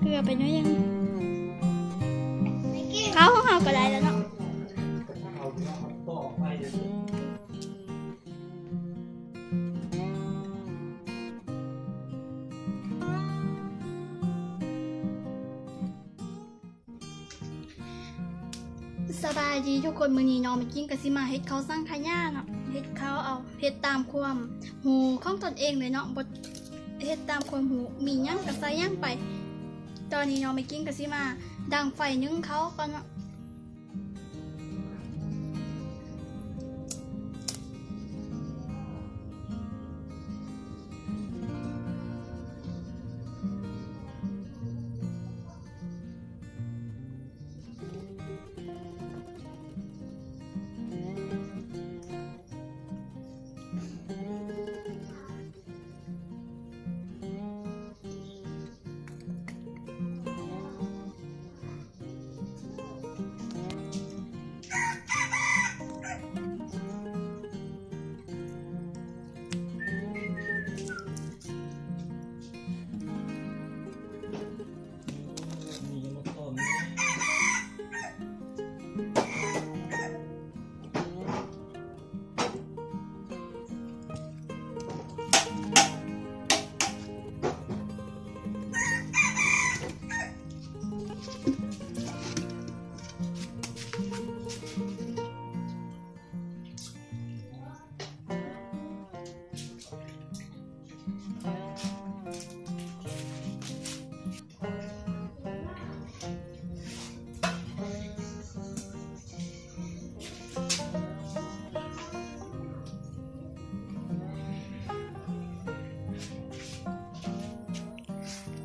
เกลือไปหน้อยยังเข้าห้องเฮาก็ได้แล้วเนาะสบายดีทุกคนมื้อนี้น้องไปกินกะสิมาเฮ็ดเขาวสร้างขยะเนาะเฮ็ดเขาวเอาเฮ็ดตามความหูของตนเองเลยเนาะบ่เฮ็ดตามความหูมีหยังก็ใส่หยังไป ตอนนี้น้องไปกินกับซิมา ดังไฟนึ่งเขาก่อน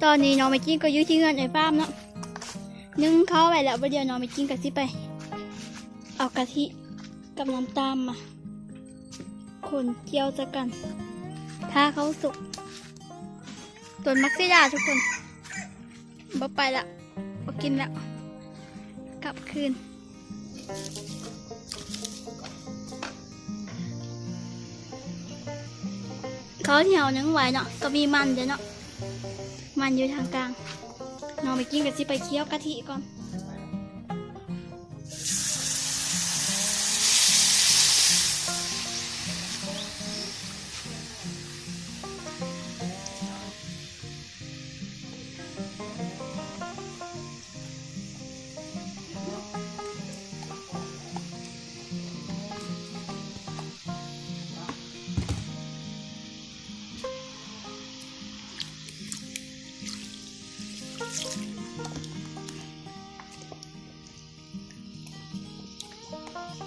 ตอนนี้น้องไปกินก็อยู่ที่เงินไอ้ฟาร์มเนาะนึ่งเขาไว้แล้วประเดี๋ยวน้องไปกินกะสิไป เอากะทิกับน้ำตาลมาคนเจียวจะกัน ถ้าเขาสุกต้นมักซิดาทุกคนบ่ไปละบ่กินละกลับคืน เขาที่เอานึ่งไว้เนาะก็มีมันเดี๋ยวเนาะ มันอยู่ทางกลางน้องไปกินกับสิไปเคี่ยวกะทิก่อน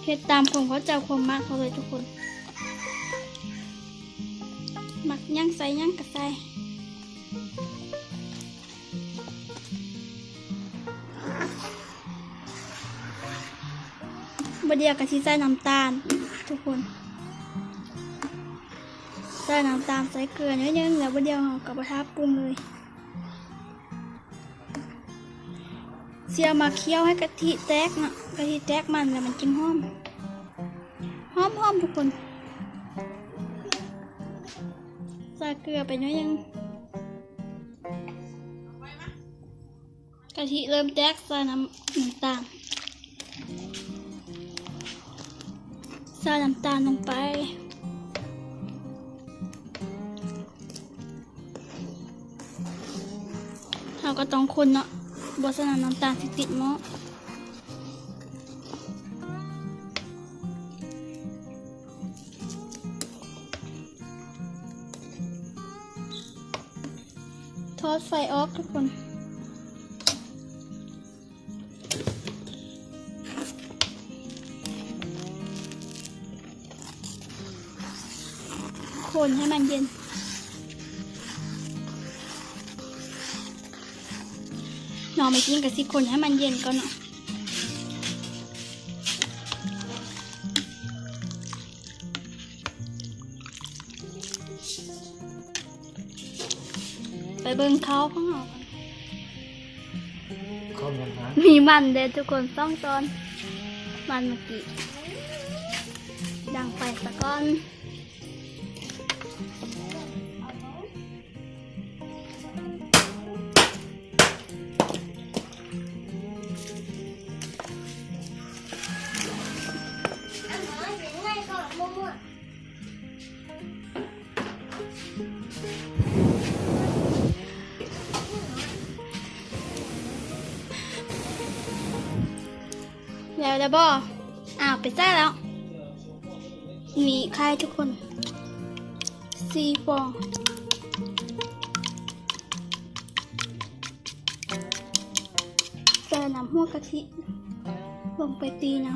เฮ็ดตามความเขาเจ้าความมากเขาเลยทุกคนมักย่างใส่ย่างกระใส่บดเดียวกะทิใส่น้ำตาล ทุกคนใส่น้ำตาลใส่เกลือนิดนึงแล้วบดเดียวเรากับกระทะปรุงเลย เสียมาเคี่ยวให้กะทิแตกเนาะกะทิแตกมันแล้วมันกินหอมหอมหอมทุกคนใส่เกลือไปน้อยยังกะทิเริ่มแตกใส่น้ำน้ำตาลใส่น้ำตาลลงไปเราก็ต้องคนเนาะ บสนาน้ำตาลสิติดหม้อทอดไฟออกทุกคนคนให้มันเย็น น้องไม่กินกับสิคนให้มันเย็นก่อนเนาะไปเบิ่งเขาข้างนอกข้อมูลนะมีมันเด้อทุกคนต้องตอน มันเมื่อกี้ดังไฟสะก้อนน แล้วแล้วบออ้าวไปได้แล้ว มีใครทุกคนซีฟองจะนำหัวกะทิ ลงไปตีนะ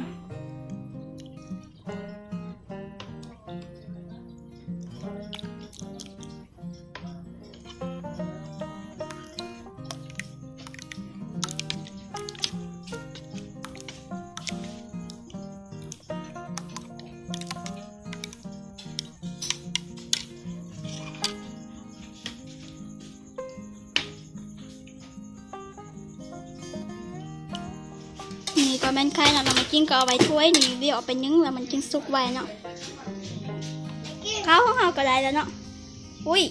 เรามากินก็เอาไว้ถ้วยนี่เดี๋ยวเอาไปนึ่งแล้วมันจึงสุกไว้เนาะข้าวของเราก็ได้แล้วเนาะอุ้ย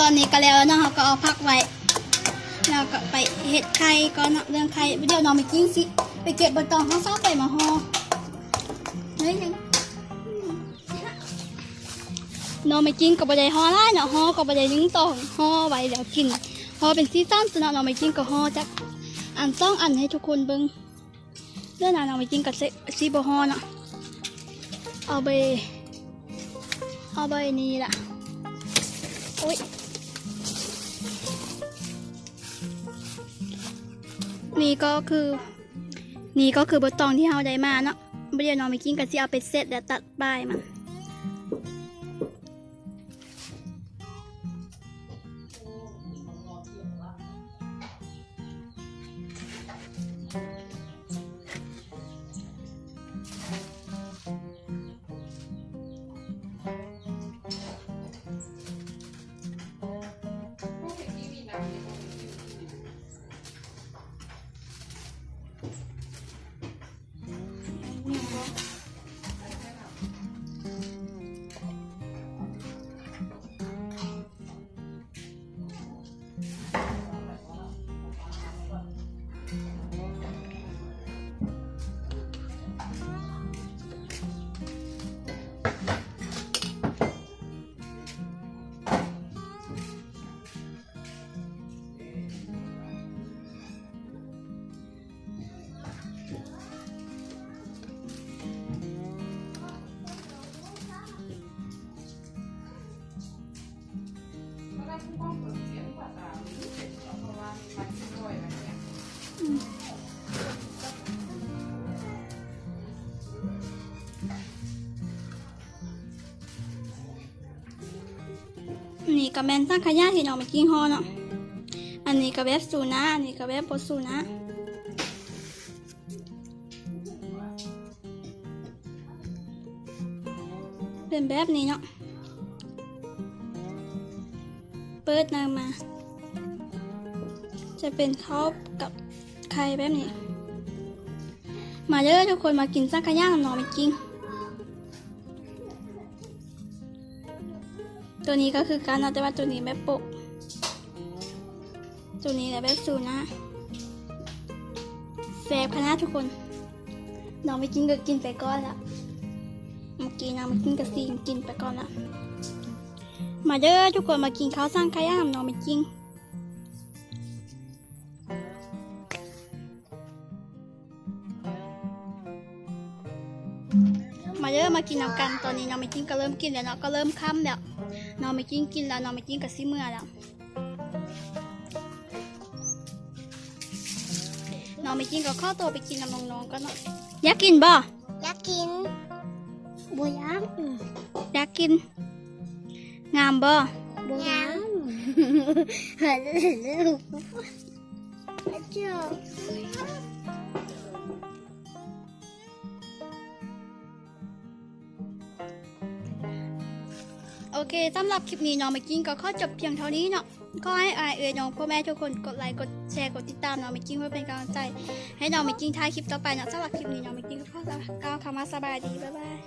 ตอนนี้ก็แล้วเนาะเราก็เอาพักไว้แล้วก็ไปเห็ดไข่ก็เนเรื่องไข่เดี๋ยวน้องไปกินสิไปเก็บใบตองข้าวเศร้าไปมาห่อเฮ้ยยังน้องไม่กินกับบะไดห่อได้เนาะห่อกับบะไดนึ่งต่อห่อไว้แล้วกินห่อเป็นซีซั่นสนะน้องไม่กินกับห่อจักอันต้องอันให้ทุกคนเบิ่งเรื่องนั้นน้องไม่กินกับซีบห่อเนาะเอาไปเอาไปนี่ละโอ้ย นี่ก็คือ นี่ก็คือบทตองที่เราได้มาเนาะเดี๋ยวน้องไปกินกันที่เอาไปเสร็จแล้วตัดป้ายมัน นี่ก็แมนสร้างขยะที่น้องไปกินห่อเนาะ อันนี้ก็แบบสูนะอันนี้ก็แบบบสูนะเป็นแบบนี้เนาะ เปิดน้ำมา จะเป็นข้าวกับไข่แบบนี้ มาเด้อทุกคนมากินสังขยะน้องไปกิน ตัวนี้ก็คือการเอาแต่ว่าตัวนี้แบบปะตัวนี้แหละแบบสูนะแซ่บขนาดทุกคนน้องไม่กินก็กินไปก่อนละเมื่อกี้น้องไม่กินกับซีนกินไปก่อนละมาเด้อทุกคนมากินข้าวสร้างไข่ย่างน้องไม่กินมาเด้อมากินน้ำกัน ตอนนี้น้องไม่กินก็เริ่มกินแล้วเนาะก็เริ่มค่ำแล้ว น้องไม่กินกินแล้วน้องไม่กินกับซิเมื่อแล้วน้องไม่กินก็ข้าวตัวไปกินน้ำน้องๆก็เเฮ้ยลูกเจ้าโอเคสำหรับคลิปนี้น้องไม่กินก็ขอจบเพียงเท่านี้เนาะก็ให้อายเอ่ยน้องพ่อแม่ทุกคนกดไลค์กดแชร์กดติดตามน้องไม่กินเพื่อเป็นกำลังใจ ให้น้องไม่กินท้ายคลิปต่อไปเนาะสำหรับคลิปนี้น้องไม่กินก็ขอก้าวคำว่าสบายดีบ๊ายบาย